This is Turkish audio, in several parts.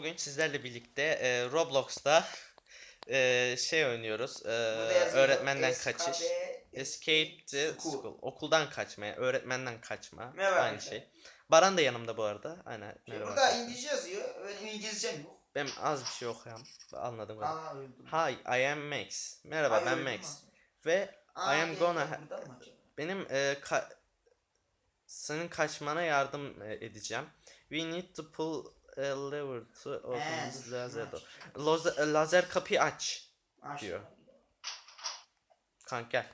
Bugün sizlerle birlikte e, Roblox'ta e, şey oynuyoruz. E, öğretmenden SKB, kaçış. Escape the School. school. Okuldan kaçmaya, öğretmenden kaçma. Merhaba Aynı arkadaşlar. şey. Baran da yanımda bu arada. Aynen. Şey, burada arkadaşlar. İngilizce yazıyor. Benim İngilizcem yok. Ben az bir şey okuyorum. Anladım. Aa öldüm. Hi, I am Max. Merhaba Ay, ben Max. Ve Aa, I am gonna benim e, ka- senin kaçmana yardım e, edeceğim. We need to pull a lever to open this dur, laser şunu door. aç. Lazer, kapıyı aç. Aç diyor. Kanka gel.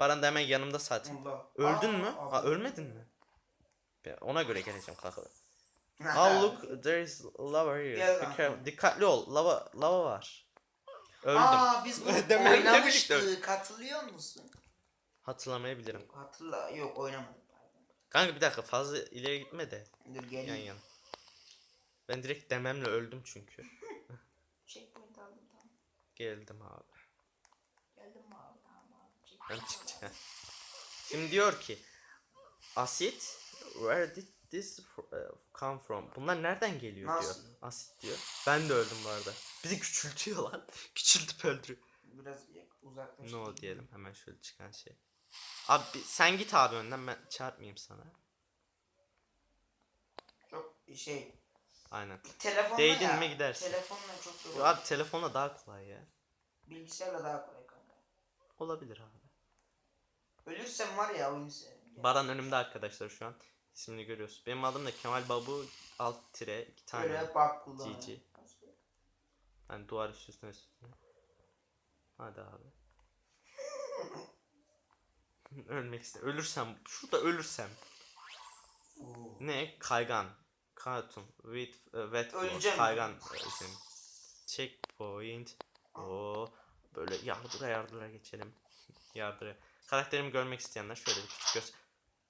Baran da hemen yanımda zaten. Allah. Öldün Aa, mü? aa, Aa, ölmedin mi? Ona göre geleceğim kanka. Oh look there is lava here. Gel Be careful. Dikkatli ol. Lava lava var. Öldüm. Aa biz bunu Dememle birlikte oynamıştık. Hatırlıyor musun? Hatırlamayabilirim. Hatırla. Yok oynamadık. pardon. Kanka bir dakika fazla ileri gitme de Dur yan geleyim. yana. Ben direkt dememle öldüm çünkü. Checkpoint aldım tamam. Geldim abi. Geldim mi abi tamam abi. Ben Checkpoint çıkacağım. Şimdi diyor ki Asit where did this fr- uh, come from? Bunlar nereden geliyor Nasıl? diyor. Asit diyor. Ben de öldüm bu arada. Bizi küçültüyor lan. Küçültüp öldürüyor. Biraz uzaklaş. No diyelim hemen şöyle çıkan şey. Abi bir- sen git abi önden ben çarpmayayım sana. Çok şey. Aynen. Telefonla Değdin ya. mi gidersin. Telefonla çok zor. Abi telefonla daha kolay ya. Bilgisayarla daha kolay kanka. Olabilir abi. Ölürsem var ya severim. Baran önümde arkadaşlar şu an. İsmini görüyorsun. Benim adım da Kemal Babu alt tire iki tane. Böyle bak kullanıyor. GG. Yani duvar üst üstüne üstüne. Hadi abi. Ölmek istedim. Ölürsem, şurada ölürsem. Oo. Ne? Kaygan. Cartoon. With, uh, wet. Öleceğim. Kaygan. e, isim. Checkpoint. Oo. Böyle yardıra yardıra geçelim. yardıra. Karakterimi görmek isteyenler şöyle bir küçük göz.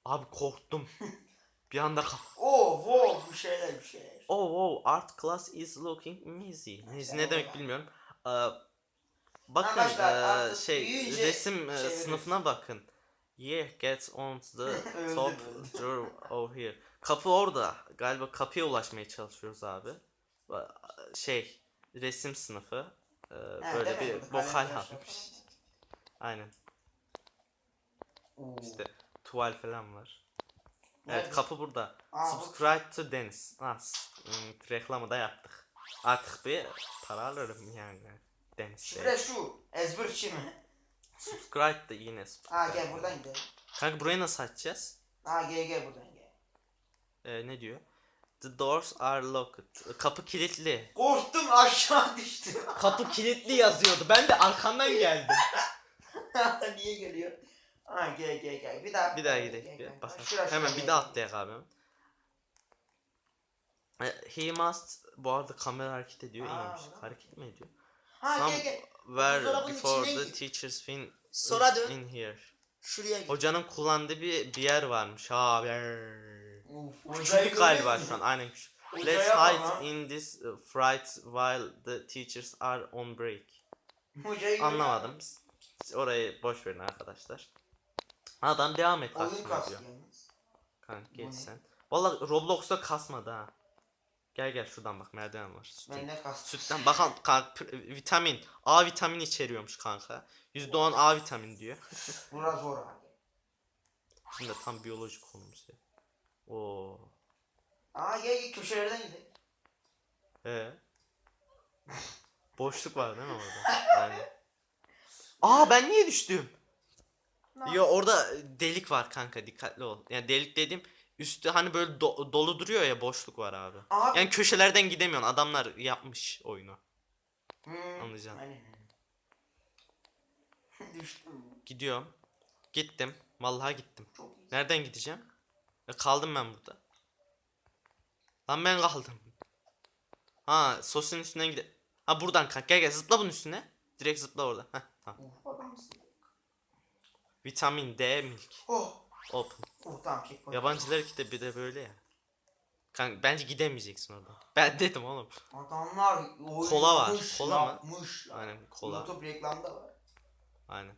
Abi korktum. bir anda kaf. Oo, wow, bir şeyler bir şeyler. Oh wow, art class is looking messy. Ne demek bilmiyorum. Ee, bakın artık şey resim çeviririz. sınıfına bakın. Yeah, get on the top drawer over here. Kapı orada. Galiba kapıya ulaşmaya çalışıyoruz abi. Şey, resim sınıfı. Ee, böyle değil mi? bir vokal almış. Aynen. Oo. İşte tuval falan var. Evet Nerede? kapı burada. Aa, Subscribe to Deniz. Ha, s- hmm, reklamı da yaptık. Artık bir para alırım yani. Deniz. Şifre şu. Ezberçi mi? Subscribe da yine subscribe. Aa gel buradan gidelim. Kanka burayı nasıl açacağız? Aa gel gel buradan gel. Ee, ne diyor? The doors are locked. Kapı kilitli. Korktum aşağı düştüm. Kapı kilitli yazıyordu. Ben de arkandan geldim. Niye geliyor? Aa gel gel gel. Bir daha. Bir daha gel, gidelim. gel, Bir gel. bakalım. Şuraya, Hemen şuraya bir gel. daha atlayak abi. Ee, He must bu arada kamera hareket ediyor Aa, iyiymiş. Hareket mi ediyor? Ha Some gel gel. were buzdolabının before içine the gir. teachers been Sola dön. in here. Şuraya git. Hocanın kullandığı bir, bir yer varmış. Ha ber. Uf, Küçük galiba şu an aynen küçük. Hocaya Let's bak hide lan. in this uh, fright while the teachers are on break. Hocayı Anlamadım. Siz Orayı boş verin arkadaşlar. Adam devam et Oyun kaçmaya kastı diyor. yalnız. Kanka Bu geç ne? sen. Valla Roblox'ta kasmadı ha. Gel gel şuradan bak merdiven var. Sütten, Ben ne kastı? sütten bakalım kanka vitamin. A vitamini içeriyormuş kanka. %10 A vitamin diyor. Bura zor abi. Şimdi de tam biyolojik konumuz ya. Oo. Aa gel köşelerden gidelim. Ee. Boşluk var değil mi orada? Aynen. Aa ben niye düştüm? Yo orada delik var kanka dikkatli ol. Yani delik dediğim üstü hani böyle do- dolu duruyor ya boşluk var abi. Abi. Yani köşelerden gidemiyorsun. Adamlar yapmış oyunu. Hmm, anlayacaksın. aynen. Düştüm. Gidiyorum. Gittim. Vallahi gittim. Çok iyi. Nereden gideceğim? E, kaldım ben burada. Lan ben kaldım. Ha sosun üstünden gide. Ha buradan kanka gel gel zıpla bunun üstüne. Direkt zıpla orada. Heh, tamam. Adamsın. Vitamin D milk. Oh. Open. Oh tamam checkpoint. Yabancılar ki de bir de böyle ya. Kanka bence gidemeyeceksin orada. Ben dedim oğlum. Adamlar oyun Kola var. yapmış, Kola mı? yapmış. Aynen kola. YouTube reklamda var. Aynen.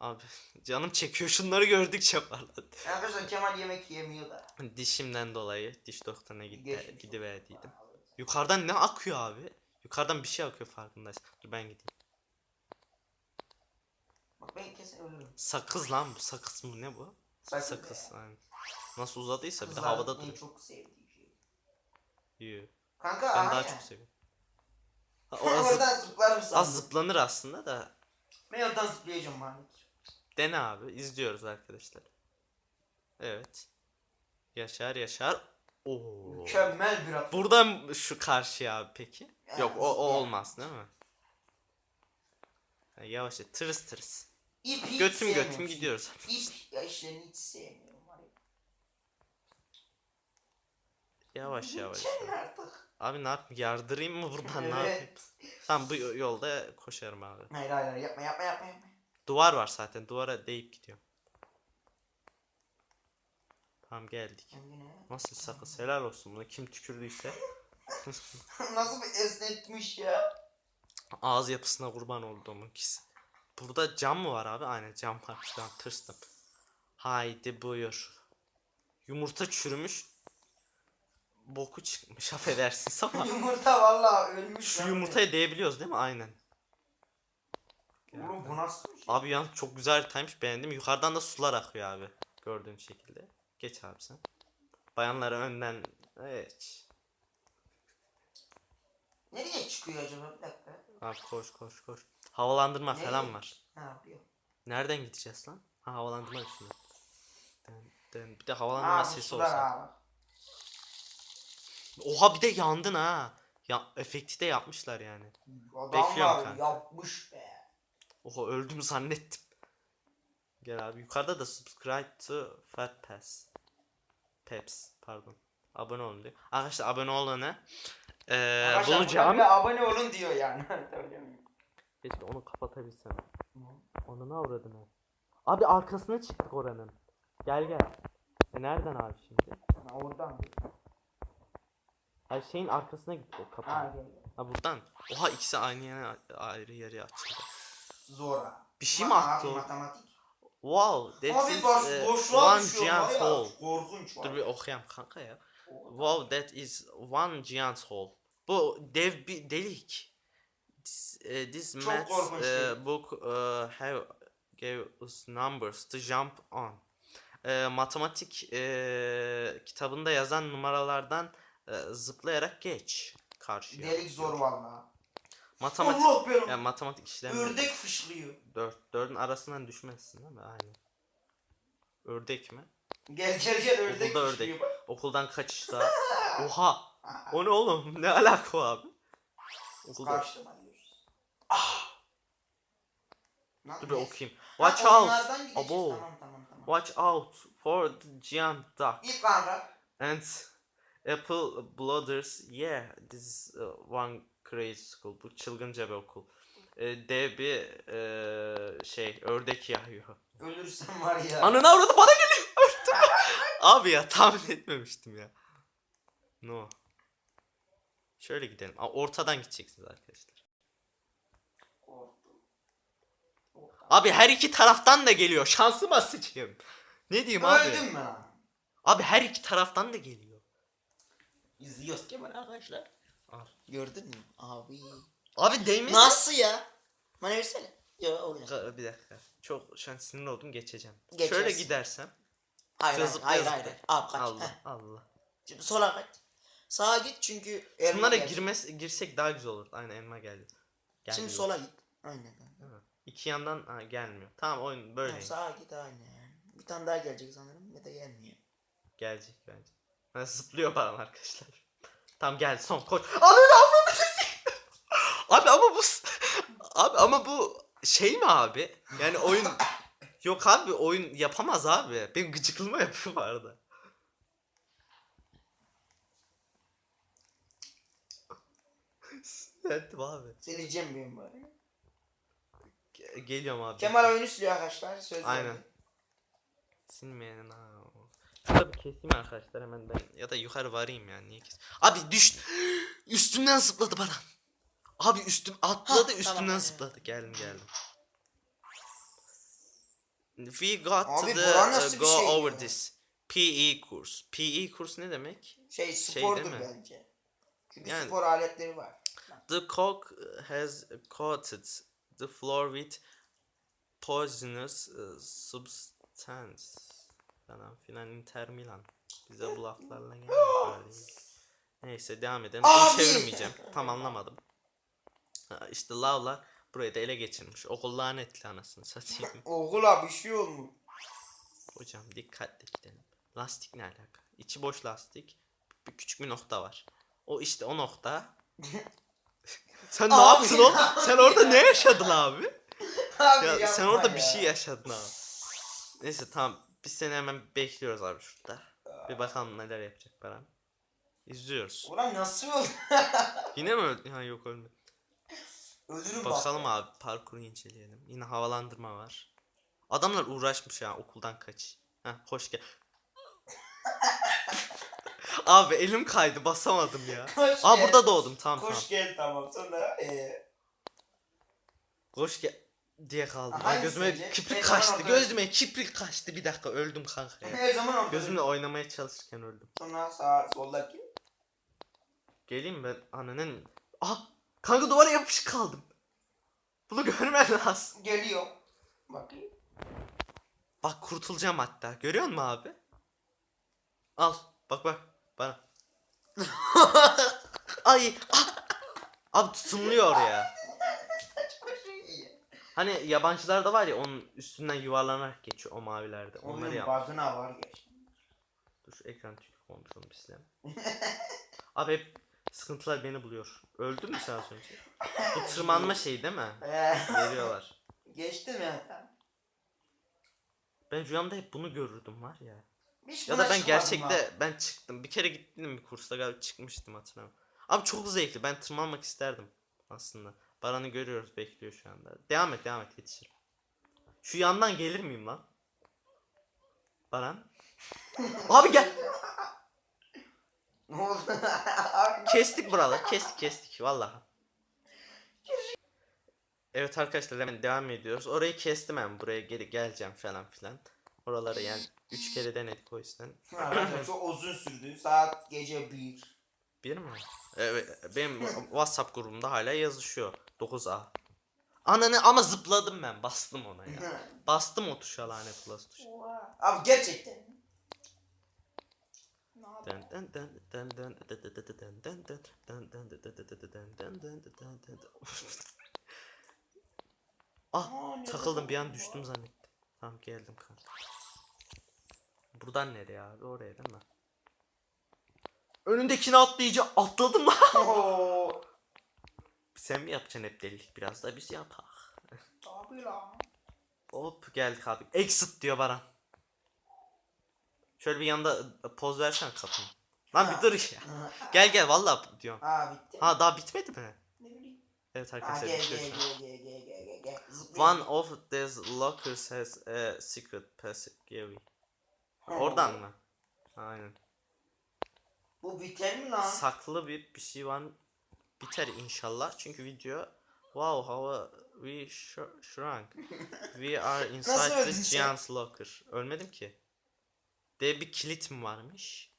Abi canım çekiyor şunları gördükçe parladı. Arkadaşlar Kemal yemek yemiyor da. Dişimden dolayı diş doktoruna gitti, Geçmiş gidiverdiydim. Yukarıdan ne akıyor abi? Yukarıdan bir şey akıyor farkındaysan. Dur ben gideyim. Bak ben kesin ölürüm. Sakız lan bu. Sakız mı ne bu? Sakız Sakız. ya. Aynen. Nasıl uzadıysa bir de havada en duruyor. çok sevdiği şey. Yuh. Kanka Ben aha daha ya. çok seviyorum. Ha, O az, zıp- Oradan zıplarım az sandım. zıplanır aslında da. Ben oradan zıplayacağım Malik. Dene abi. izliyoruz arkadaşlar. Evet. Yaşar yaşar. Oo. Mükemmel bir atış. Buradan şu karşıya abi peki. Yani Yok o, o olmaz değil mi? Ha, yavaş yavaş. Tırıs tırıs. İp hiç Götüm sevmiyorum. götüm gidiyoruz. İp ya işlerini hiç sevmiyorum. Malik. Yavaş yavaş. Artık. Abi ne yapayım? Yardırayım mı buradan ne yapayım? Evet. Tamam bu yolda koşarım abi. Hayır hayır hayır, yapma yapma yapma. yapma. Duvar var zaten. Duvara değip gidiyorum. Tamam geldik. Kendine. Nasıl sakız helal olsun buna kim tükürdüyse. Nasıl bir esnetmiş ya. Ağız yapısına kurban olduğumun kişi. Burada cam mı var abi? Aynen cam var. Şu an tırstım. Haydi buyur. Yumurta çürümüş. Boku çıkmış affedersiniz ama. Yumurta vallahi ölmüş. Şu lan. yumurtaya değebiliyoruz değil mi? Aynen. Oğlum bu nasıl bir şey? Abi yalnız çok güzel haritaymış beğendim. Yukarıdan da sular akıyor abi. Gördüğün şekilde. Geç abi sen. Bayanları önden. Evet. Nereye çıkıyor acaba? Bir dakika. Abi koş koş koş. Havalandırma Ne? falan var. Ne yapıyor? Nereden gideceğiz lan? Ha havalandırma dön. Bir de havalandırma bu sesi olsa. Oha bir de yandın ha. Ya efekti de yapmışlar yani. Adam Bekliyorum kanka. yapmış be. Oha öldüm zannettim. Gel abi yukarıda da subscribe to Fat Pass. Peps pardon. Abone olun diyor. Arkadaşlar abone olana eee Arkadaşlar bulacağım. abone olun diyor yani. Keşke onu kapatabilsem. Onu ne avradın ha? Abi arkasına çıktık oranın. Gel gel. E nereden abi şimdi? Ha, oradan. Hayır şeyin arkasına gitti o kapı. Ha Ha, gel gel. buradan. Oha ikisi aynı yere ayrı yere açıldı. Zora. Bir şey mi attı o? Matematik. Wow, that Abi is boş, boşluğa one düşüyor giant ya. hole. Korkunç var. Dur bir okuyayım kanka ya. Wow, that is one giant hole. Bu dev bir delik. This, eh, this Çok korkunç değil. book eh, have gave us numbers to jump on. Eh, matematik eh, kitabında yazan numaralardan eh, zıplayarak geç karşıya. Delik zor valla. Matematik Allah belanı. yani matematik işlemi. Ördek fışlıyor. Dört, dördün arasından düşmezsin değil mi? Aynen. Ördek mi? Gel gel gel ördek Okulda fışlıyor. ördek. Okuldan kaçışta. Oha. O ne oğlum? Ne alaka o abi? Okulda. Karşıma. Ah. Lan Dur bir neyse. okuyayım. Ha, Watch out. onlardan gideceğiz. Abo. Tamam tamam tamam. Watch out for the giant duck kanka. and apple blooders. Yeah, this is uh, one crazy school. Bu çılgınca bir okul. Ee, dev bir ee, şey ördek yağıyor. Ölürsen var ya. Ananı avradı bana geliyor. Abi ya tahmin etmemiştim ya. No. Şöyle gidelim. Aa, Ortadan gideceksiniz arkadaşlar. Abi her iki taraftan da geliyor. Şansıma sıçayım. Ne diyeyim abi? Öldün mü lan? Abi her iki taraftan da geliyor. İzliyoruz Kemal arkadaşlar. Al. Gördün mü? Abi. Abi değmez. Nasıl ya? Bana versene. Ya. Ka- Bir dakika. Çok şu an sinirli oldum geçeceğim. Geçersin. Şöyle gidersem. Hayır hayır hayır. hayır. Abi kaç. Allah Heh. Allah. Şimdi sola kaç. Sağa git çünkü elma Şunlara geldi. girmez, girsek daha güzel olur. Aynen elma geldi. geldi. Şimdi sola git. Aynen. Mi? İki yandan ha, gelmiyor. Tamam oyun Böyle. böyle. sağa git aynen. Bir tane daha gelecek sanırım ya da gelmiyor. Gelecek bence. Ha, zıplıyor bana arkadaşlar. Tamam gel son koş. Ananı avradı Abi ama bu abi ama bu şey mi abi? Yani oyun yok abi oyun yapamaz abi. Benim gıcıklığıma yapıyor bu arada. Sinirlendim abi. Sileceğim benim bari. Ge- geliyorum abi. Kemal oyunu siliyor arkadaşlar. Söz Aynen. verdi. Silmeyenin ha. Şurada bir keseyim arkadaşlar hemen ben ya da yukarı varayım yani niye kes. Abi düş üstümden zıpladı bana. Abi üstüm atladı Ha, üstümden tamam, zıpladı. Geldim geldim. We got Abi, to the, uh, go şey over ya? this. PE kurs. PE kurs ne demek? Şey Şey spordur mi? bence. Çünkü Yani- spor aletleri var. The coke has coated the floor with poisonous uh, substance falan filan Inter Milan. Bize bu laflarla gelmiyor. Neyse devam edelim. Bunu çevirmeyeceğim. Tam anlamadım. Ha, İşte lavlar burayı da ele geçirmiş. Okul lanetli anasını satayım. Oğula bir şey olmuş. Hocam dikkatli gidelim. Lastik ne alaka? İçi boş lastik. Bir küçük bir nokta var. O işte o nokta. Sen ne Abi yaptın ya. oğlum? Sen orada ne yaşadın abi? Abi Ya sen yapma orada ya. bir şey yaşadın abi. Neyse tamam. Biz seni hemen bekliyoruz abi şurada. Bir bakalım neler yapacak Baran. İzliyoruz. Ulan nasıl oldu? Yine mi öldü? Ha yok ölmedi. Ölürüm bak. Bakalım abi parkuru inceleyelim. Yine havalandırma var. Adamlar uğraşmış ya okuldan kaç. Heh hoş gel. abi elim kaydı basamadım ya. Koş Aa gel. burada doğdum tamam Koş tamam. gel tamam sonra eee Hoş gel diye kaldım. Ay, Hangisi gözüme sence? kiprik Ne zaman kaçtı. orada- Gözüme kiprik kaçtı. Bir dakika öldüm kanka ya. her zaman orada. Gözümle oynamaya çalışırken öldüm. Sonra sağ soldaki. Geleyim ben ananın. Ah kanka duvara yapışık kaldım. Bunu görmen lazım. Geliyor. Bakayım. Bak kurtulacağım hatta. Görüyor musun abi? Al. Bak bak. Bana. Ay. Ah. Abi tutunmuyor ya. Hani yabancılarda var ya onun üstünden yuvarlanarak geçiyor o mavilerde. Onları Onun yap. bug'ına var geç. Dur şu ekran tükürük olmuş onu bir sileyim. Abi hep sıkıntılar beni buluyor. Öldün mü sen az önce? Bu tırmanma şeyi değil mi? Veriyorlar. Geçti mi? Ben rüyamda hep bunu görürdüm var ya. Hiç Ya da ben gerçekte ben çıktım. Bir kere gittim bir kursta galiba çıkmıştım hatırlamıyorum. Abi çok zevkli. Ben tırmanmak isterdim aslında. Baran'ı görüyoruz bekliyor şu anda. Devam et devam et yetişir. Şu yandan gelir miyim lan? Baran. Abi gel. Ne oldu? Abi, Kestik buraları. Kestik kestik vallahi. Evet arkadaşlar hemen devam ediyoruz. Orayı kestim ben buraya geri geleceğim falan filan. Oraları yani 3 kere denedik o yüzden. Arkadaşlar çok uzun sürdü. Saat gece 1. Bir mi? Evet benim WhatsApp grubumda hala yazışıyor. 9A. Ananı ama zıpladım ben. Bastım ona ya. Bastım o tuşa lanet olası tuşa. Oha. Abi gerçekten. Ah takıldım bir an düştüm zannettim. Tamam geldim kanka. Buradan nereye abi? Oraya değil mi? Önündekini atlayınca atladım lan. Oo. Sen mi yapacaksın hep delilik? Biraz da biz yapak. Abi lan. Hop geldik abi. Exit diyor Baran. Şöyle bir yanda poz versen kapını. Lan bir dur ya. Gel gel vallahi diyorum. Aa bitti. Ha daha bitmedi mi? Ne bileyim. Evet arkadaşlar gel bitiyor gel şu an. gel gel gel gel gel. One of these lockers has a secret Oradan mı? Aynen. Bu biter mi lan? Saklı bir bir şey var. Biter inşallah. Çünkü video Wow how we sh- shrunk. We are inside sen? giant's locker. Ölmedim ki. De bir kilit mi varmış?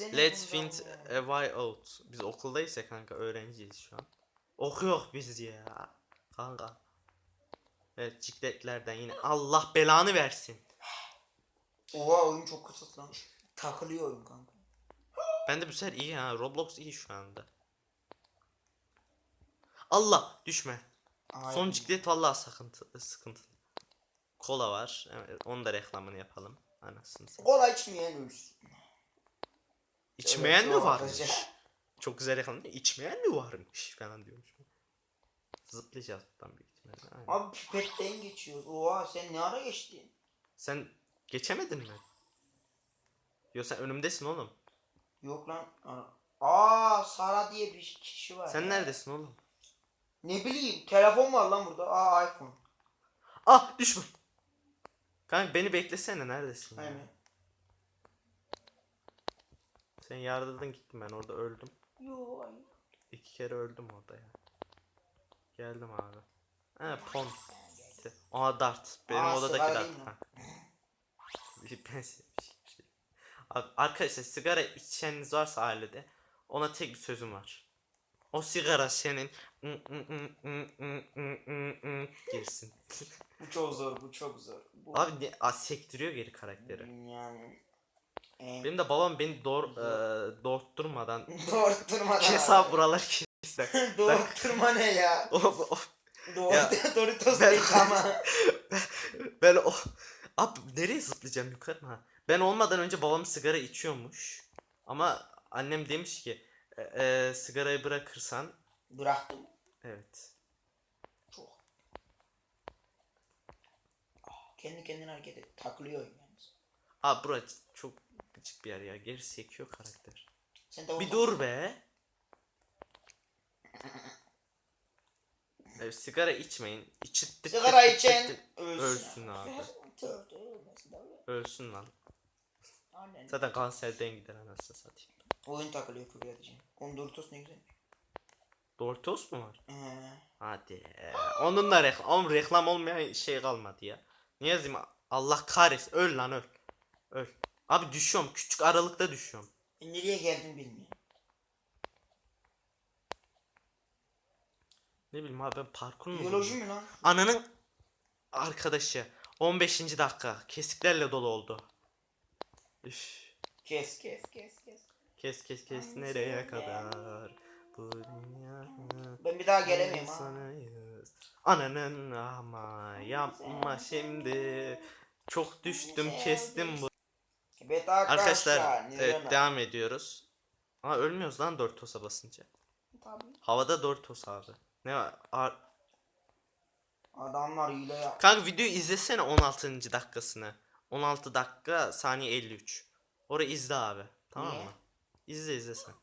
E, Let's find ya? a way out. Biz okuldayız ya kanka öğrenciyiz şu an. Okuyor biz ya. Kanka. Evet cikletlerden yine. Allah belanı versin. Oha oyun çok kısa lan. Takılıyor oyun kanka. Ben de bu sefer iyi ha. Roblox iyi şu anda. Allah düşme. Ay. Son ciklet vallahi sıkıntı, sıkıntılı. Kola var. Evet, onun da reklamını yapalım. Anasını satayım. Kola içmeyen ölsün. İçmeyen Evet, mi o varmış? arkadaşlar. Çok güzel reklam değil mi? İçmeyen mi varmış falan diyormuş. Zıplayacağız buradan büyük ihtimalle. Aynen. Abi pipetten geçiyoruz. Oha sen ne ara geçtin? Sen geçemedin mi? Yo sen önümdesin oğlum. Yok lan. Ana- Aa Sara diye bir kişi var. Sen neredesin oğlum? Ne bileyim telefon var lan burada. Aa iPhone. Ah düşme. Kanka beni beklesene neredesin? ya? Aynen. Sen yardırdın gittim ben orada öldüm. Yo ay. İki kere öldüm orada ya. Geldim abi. He pon. İşte. Aa dart. Benim Aa, odadaki sigara dart. değil mi? Ha. Bir ben sevmiş. Abi, arkadaşlar sigara içeniniz varsa ailede Ona tek bir sözüm var. O sigara senin girsin. Bu çok zor, bu çok zor. Bu Abi ne a, sektiriyor geri karakteri. dünyanın en Benim de babam beni doğur, e, doğurtturmadan doğurtturma da. hesap buralar kesti. Doğurtturma ne ya? o, o, Doğru, Ya. Doritos Ben- değil ama. ben o Abi nereye zıplayacağım yukarı mı? Ben olmadan önce babam sigara içiyormuş. Ama annem demiş ki e, e, sigarayı bırakırsan Bıraktım. evet. Çok. Ah, Kendi kendine hareket et. Takılıyor yalnız. Abi burası çok gıcık bir yer ya. Geri sekiyor karakter. Sen de Bir dur be. Evet, sigara içmeyin. İçittir. Sigara içen ölsün. Ölsün abi. Tövbe ölmesin tabii. Ölsün lan. Annen. Zaten kanserden gider anasını satayım. Oyun takılıyor küfür edeceğim. Onun Doritos ne güzel. Doritos mu var? Ee, Hadi. Onun da reklam, oğlum reklam olmayan şey kalmadı ya. Ne yazayım? Allah kahretsin. Öl lan öl. Öl. Abi düşüyorum. Küçük aralıkta düşüyorum. e, nereye geldim bilmiyorum. Ne bileyim abi ben parkur mu? Biyoloji buldum? mi lan? Ananın arkadaşı. 15. dakika. Kesiklerle dolu oldu. Üf. Kes kes kes kes. Kes kes kes nereye kadar? Bu dünyanın Ben bir daha gelemiyorum ha. Ananın ama yapma şimdi. Çok düştüm kestim bu. Evet Arkadaşlar arkadaşlar. evet devam ediyoruz. Aa ölmüyoruz lan Doritos'a basınca. Tabii. Havada Doritos abi. Ne var? Ar- Adamlar hile yap. Kanka videoyu izlesene 16. dakikasını. 16 dakika saniye 53. Orayı izle abi. Tamam Niye? mı? İzle izle sen.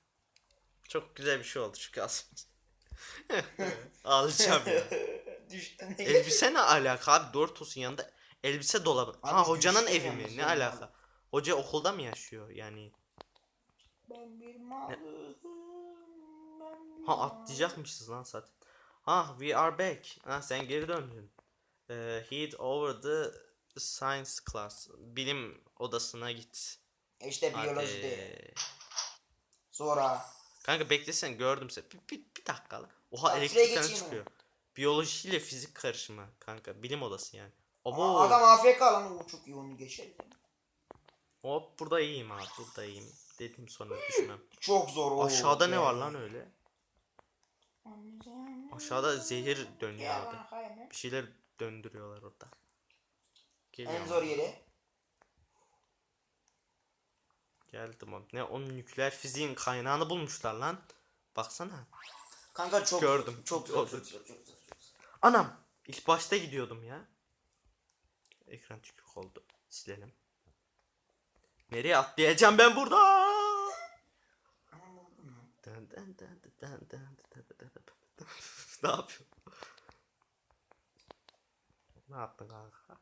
Çok güzel bir şey oldu çünkü az. Ağlayacağım ya. Düştün. Elbise ne alaka abi Doritos'un yanında elbise dolabı. Ha Abi hocanın evi mi? Ne ya. alaka? Hoca okulda mı yaşıyor yani? Ben bir malım. ben bir Ha malım. atlayacakmışız lan zaten. Ha we are back. Ha sen geri döndün. Ee, head over the science class. Bilim odasına git. İşte biyoloji Hadi. değil. Sonra. Kanka beklesen gördüm seni. Bir, bir, bir dakika lan. Oha Bak, elektrik şuraya falan geçeyim çıkıyor. Biyolojiyle fizik karışımı kanka. Bilim odası yani. Aa, Adam AFK lan o çok iyi onu geçelim. Hop burada iyiyim abi. Burada iyiyim. Dedim sonra düşmem. Çok zor o. Aşağıda ne Yani. var lan öyle? Aşağıda zehir dönüyor Ya orada. bana kayma. Bir şeyler döndürüyorlar orada. En Geliyorum. zor yeri. Geldim abi. Ne onun nükleer fiziğin kaynağını bulmuşlar lan. Baksana. Kanka çok Gördüm. Çok zor. Çok zor. Çok zor. çok zor. Anam. İlk başta gidiyordum ya. Ekran tükürük oldu. Silelim. Nereye atlayacağım ben burada? Dın dın dın dın dın dın dın dın dın. Ne yapıyorsun? Ne yaptın kanka?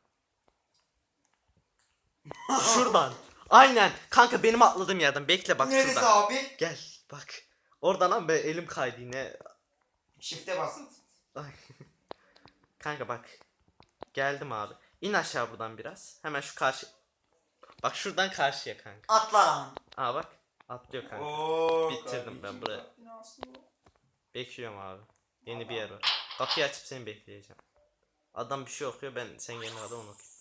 Şuradan. Aynen. Kanka benim atladığım yerden. Bekle bak Neresi şuradan. abi? Gel bak. Oradan ben elim kaydı yine. Shift'e basın. Ay. Kanka bak. Geldim abi. İn aşağı buradan biraz. Hemen şu karşı. Bak şuradan karşıya kanka. Atla lan. Aa bak. Atlıyor kanka. Oo, Bitirdim ben burayı. Bekliyorum abi. Yeni bir yer var. Kapıyı açıp seni bekleyeceğim. Adam bir şey okuyor ben sen yerine adam onu okuyor.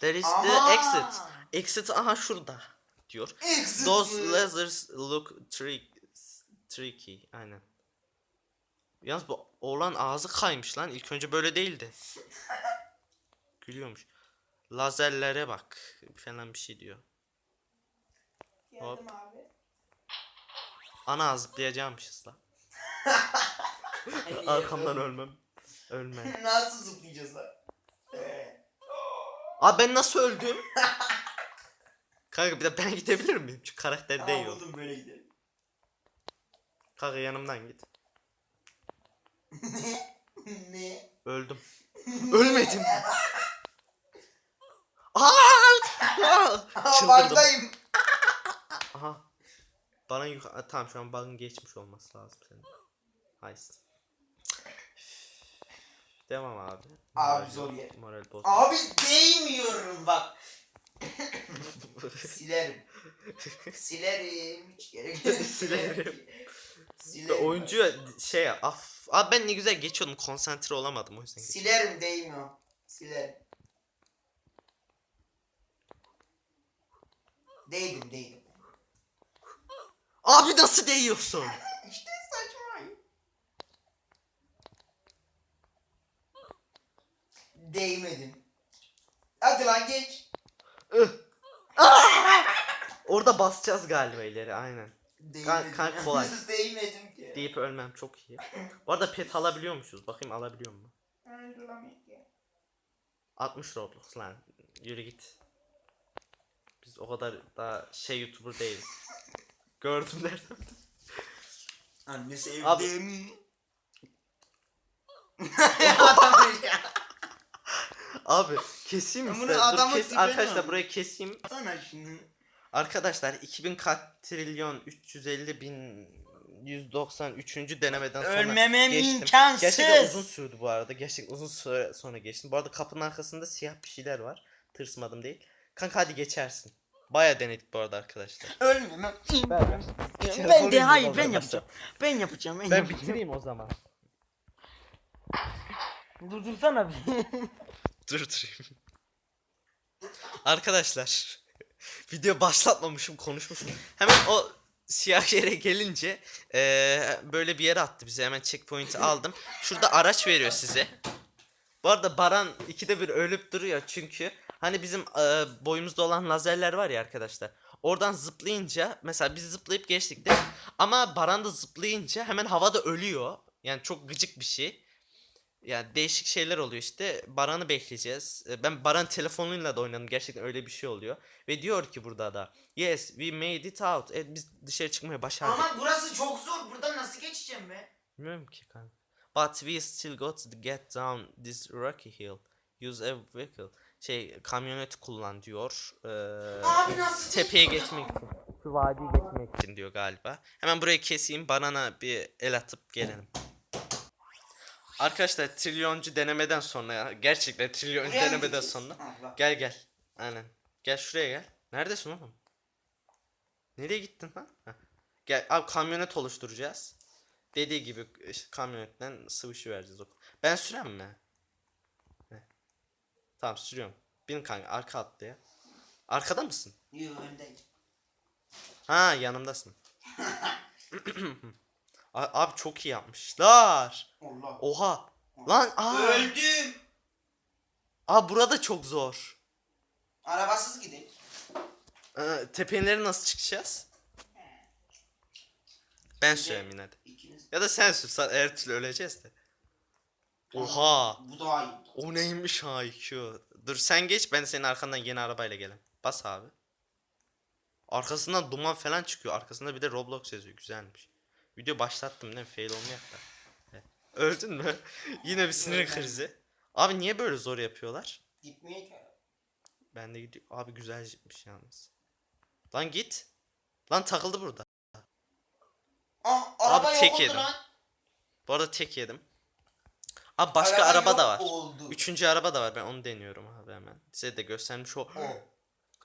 There is the exit. Exit aha şurada diyor. Exit Those lasers look trick, tricky. Aynen. Yalnız bu oğlan ağzı kaymış lan. İlk önce böyle değildi. Gülüyormuş. Lazerlere bak falan bir şey diyor. Hop. Geldim abi. Ana zıplayacağımışız lan. Arkamdan ölmem. Ölmem. Nasıl zıplayacağız lan? Ee, Abi ben nasıl öldüm? Kanka bir de ben gidebilir miyim? Çünkü karakter Aa, değiyor. buldum böyle gidelim. Kanka yanımdan git. ne? Öldüm. Ölmedim. Aa! Aa! Aa, Çıldırdım. Aha. Bana yukarı... Tamam şu an bug'ın geçmiş olması lazım senin. Heist. Devam abi. Abi Moral- zor yer. Moral boz. Abi değmiyorum bak. Silerim. Silerim. Hiç gerek yok. Silerim. Silerim. Oyuncu şey ya, af. Abi ben ne güzel geçiyordum konsantre olamadım o yüzden. Silerim değmiyor. Silerim. Değdim değdim. Abi nasıl değiyorsun? İşte saçma. Değmedim. Hadi lan geç. Orada basacağız galiba ileri aynen. Değmedim. kan- kolay. Değmedim ki. Deyip ölmem çok iyi. Bu arada pet alabiliyormuşuz. Bakayım alabiliyor mu? Hadi lan git. 60 Roblox lan. Yürü git. Biz o kadar daha şey YouTuber değiliz. Gördüm nereden? Anne Abi- sevdim. Adam ya. Abi keseyim Ben mi bunu size? Dur kes tipine arkadaşlar aldım. buraya keseyim. Sana şunu. Arkadaşlar 2000 kat trilyon 350 bin 193. denemeden sonra Ölmemem geçtim. imkansız. Gerçekten uzun sürdü bu arada. Gerçekten uzun süre sonra geçtim. Bu arada kapının arkasında siyah bir şeyler var. Tırsmadım değil. Kanka hadi geçersin. Baya denedik bu arada arkadaşlar. Ölmemem ver. Ben de hayır ben yapacağım. Ben yapacağım. Ben, Ben yapacağım. bitireyim o zaman. Durdursana bir. Dur durayım. Arkadaşlar video başlatmamışım konuşmuşum. Hemen o siyah yere gelince eee, böyle bir yere attı bize hemen checkpoint'i aldım. Şurada araç veriyor size. Bu arada Baran ikide bir ölüp duruyor çünkü hani bizim eee, boyumuzda olan lazerler var ya arkadaşlar. Oradan zıplayınca mesela biz zıplayıp geçtik mi? Ama Baran da zıplayınca hemen havada ölüyor. Yani çok gıcık bir şey. Yani değişik şeyler oluyor işte. Baran'ı bekleyeceğiz. Ee, Ben Baran telefonuyla da oynadım. Gerçekten öyle bir şey oluyor. Ve diyor ki burada da. Yes we made it out. Evet biz dışarı çıkmaya başardık. Ama burası çok zor. Buradan nasıl geçeceğim be? Bilmiyorum ki kanka. But we still got to get down this rocky hill. Use a vehicle. Şey kamyonet kullan diyor. Ee, Abi nasıl tepeye geçmek için. Şu vadiyi geçmek için diyor galiba. Hemen burayı keseyim. Banana bir el atıp gelelim. Arkadaşlar trilyoncu denemeden sonra ya, gerçekten trilyoncu Buraya mı denemeden gideceğiz? sonra Ha, bak. gel gel. Aynen. Gel şuraya gel. Neredesin oğlum? Nereye gittin lan? Heh. Gel abi kamyonet oluşturacağız. Dediği gibi işte, kamyonetten sıvışı vereceğiz. Ben sürem mi? Heh. Tamam sürüyorum. Bin kanka arka attı ya. Arkada mısın? Yo öndeyim. Ha yanımdasın. A- Abi çok iyi yapmışlar. Allah. Oha. Lan aa. Öldüm. Aa burada çok zor. Arabasız gidelim. Ee, tepeleri nasıl çıkacağız? Ben süreyim yine de. İkiniz. Ya da sen sür. Sen her türlü öleceğiz de. Oha. Bu daha iyi. O neymiş ha IQ. Dur sen geç ben senin arkandan yeni arabayla gelem. Bas abi. Arkasından duman falan çıkıyor. Arkasında bir de Roblox yazıyor. Güzelmiş. Video başlattım değil mi? Fail olmayak da. Evet. Öldün mü? Yine bir sinir krizi. Abi niye böyle zor yapıyorlar? Gitmiyor ki. Ben de gidiyor. Abi güzel gitmiş yalnız. Lan git. Lan takıldı burada. Ah araba tek yedim. lan. Bu arada tek yedim. Abi başka Araba araba da var. Oldu. Üçüncü araba da var. Ben onu deniyorum abi hemen. Size de göstermiş o. O.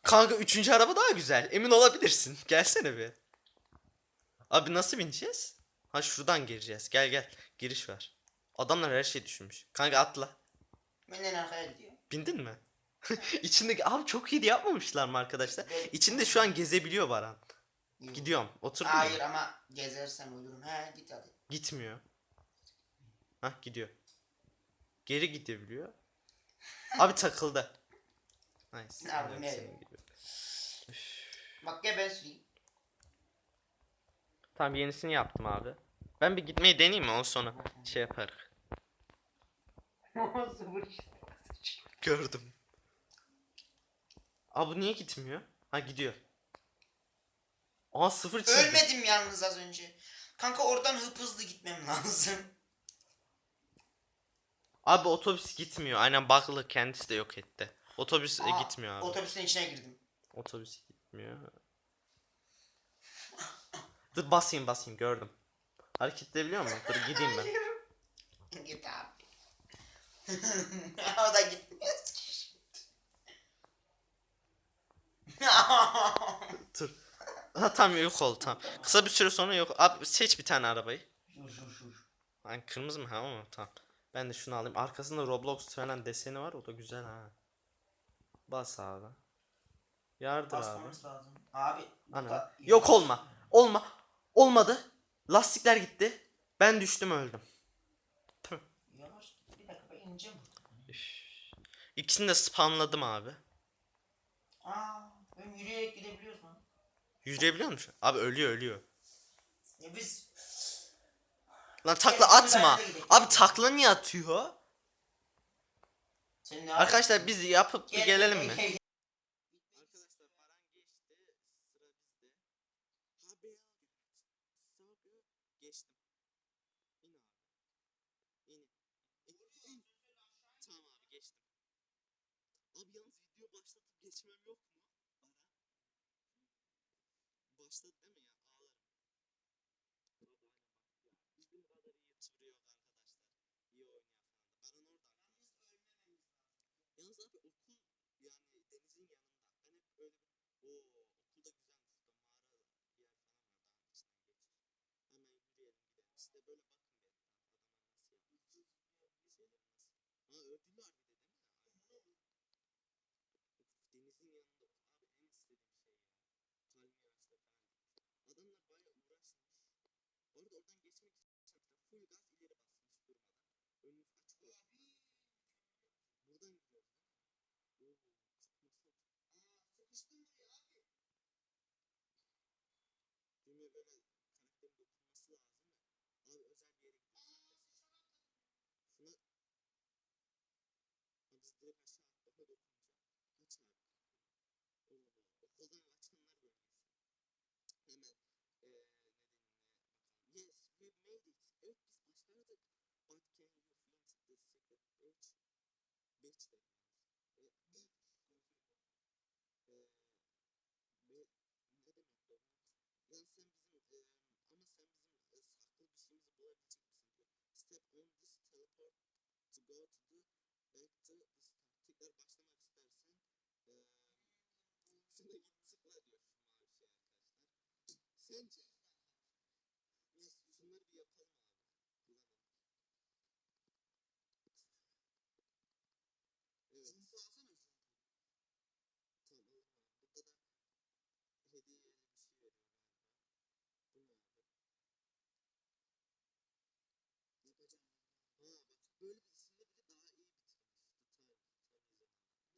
Kanka üçüncü araba daha güzel. Emin olabilirsin. Gelsene bir. Abi nasıl bineceğiz? Ha şuradan gireceğiz. Gel gel. Giriş var. Adamlar her şeyi düşünmüş. Kanka atla. Benden arkaya gidiyor. Bindin mi? İçindeki abi çok iyi yapmamışlar mı arkadaşlar? İçinde şu an gezebiliyor Baran. Yok. Gidiyorum. Oturdun Hayır mu? ama gezersem ölürüm. He git hadi. Gitmiyor. Hah gidiyor. Geri gidebiliyor. Abi takıldı. Nice. Abi Evet, ne? Bak süreyim. Tamam yenisini yaptım abi. Ben bir gitmeyi deneyeyim mi? Ondan sonra şey yaparız. Gördüm. Abi bu niye gitmiyor? Ha gidiyor. Aa sıfır çizdi. Ölmedim yalnız az önce. Kanka oradan hıp hızlı gitmem lazım. Abi otobüs gitmiyor. Aynen bug'lı kendisi de yok etti. Otobüs e, Aa, gitmiyor abi. Otobüsün içine girdim. Otobüs gitmiyor. Dur basayım basayım gördüm. Hareket edebiliyor mu? Dur gideyim ben. Git abi. o da gitmiyor. Dur. Ha tamam yok oldu tamam. Kısa bir süre sonra yok. Abi seç bir tane arabayı. Şu şu şu. Hani kırmızı mı? Ha o mu? Tamam. Ben de şunu alayım. Arkasında Roblox falan deseni var. O da güzel ha. Bas abi. Yardır abi. Basmamız lazım. Abi. Ana. Yok olma. Olma. Olmadı. Lastikler gitti. Ben düştüm öldüm. Yavaş. Bir dakika ben ineceğim. İkisini de spamladım abi. Aa, ben yürüyerek gidebiliyoruz lan. Yürüyebiliyor musun? Abi ölüyor ölüyor. Ya biz Lan takla Gel, atma. ben de gideyim. Abi takla niye atıyor? senin ne Arkadaşlar biz yapıp bir Gel, gelelim gel, mi? gel, gel. Arkadaşlar paran geçti. Sıra bizde. Abi geçtim. İn abi. İn. İn. İn. Tamam abi geçtim. Abi yalnız video başlatıp geçmem yok mu? Bana. Başladı değil mi ya? Ağlarım. Abi aynen bak. Ya, bizim kadar iyi YouTuber yok arkadaşlar. İyi oynayan falan da. Baran orada arkadaşlar. Yalnız abi okul yani denizin yanında. Ben hep öyle bir o okulda güzelmiş şurada mağara bir yer falan var dağın içinden geçiyor. Hemen yürüyelim gidelim. Siz de böyle bakın bir etrafa adamlar nasıl yapıyor. Şeyleri nasıl. Ha öldüler bir de değil mi? Aynen. Denizin yanında of, abi en istediğim şey ya. Palmiye ağaçları falan dikmiş. Adamlar bayağı uğraşmış. Oradan geçmek için full gaz ileri basmış durmadan. Önünüz açık olsun. Buradan gidiyoruz değil mi? Oo, çıkması yok. Aa, sıkıştım buraya abi. Düğmeye böyle karakterin dokunması lazım ya. Abi özel bir yere gidiyoruz arkadaşlar. Şuna... Abi biz direkt aşağı atlafa dokununca aç abi kapıyı. Allah Allah. Okuldan açanlar bölgesi. Hemen eee nedenine bakalım. Yes, we made it. Evet biz başardık. But can you find the secret page? Beach dedim yalnız. E, beach. E, ve ne demek bu? Yani sen bizim e, ama sen bizim e, saklı bir şeyimizi bulabilecek misin diyor. Step on this teleport to go to the back to the start. Tekrar başlamak istersen e, şuna git tıkla diyor şu mavi şey arkadaşlar. Sence? Yes, şunları bir yapalım abi. Bulamadım. Evet. Zumbu alsana zumbu. Tamam alayım abi. Burada da hediyeli bir şey veriyor galiba. Bu ne abi? Yapacağım. Ha bak böyle bir isimle bile daha iyi bitirmiş.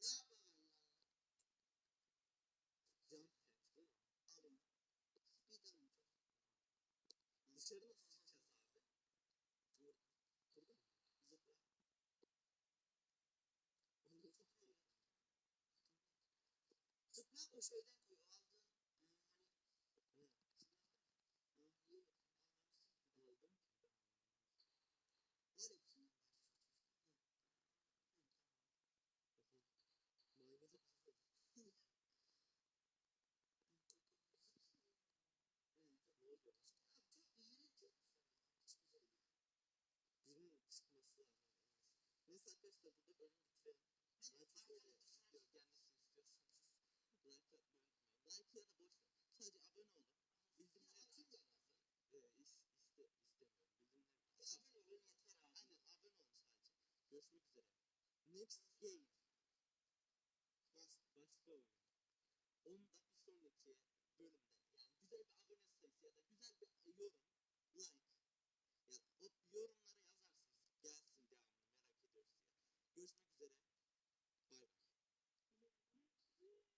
The Time. Tam iyi zamanda. Ne yapalım ya? Jump pad değil mi? Alın. Bir tane çok. Dışarı nasıl çıkacağız abi? Burada. Burada mı? Zıpla. Zıpla o şeyden koy. O aldığın. e, Hani. Hı. Hı, iyi. Aldım ki. Ben aldım. Var hepsinden var. Mayonezi kızdı. Ne oluyor? Çok iğrenç Birinin çıkması lazım. Neyse arkadaşlar burada bölüm bitirelim. Daha çok video gelmesini istiyorsanız like atmayı unutmayın. Like ya da boş ver. Sadece abone olun. Bildirimleri açın da. Ee, is, iste, istemiyorum. Bildirimleri açın. Abone olun yeter abi. Aynen abone olun sadece. Görüşmek üzere. Next game. Bas, başka oyun. Onda bir sonraki bölümde yani güzel bir abone sayısı ya da güzel bir yorum, like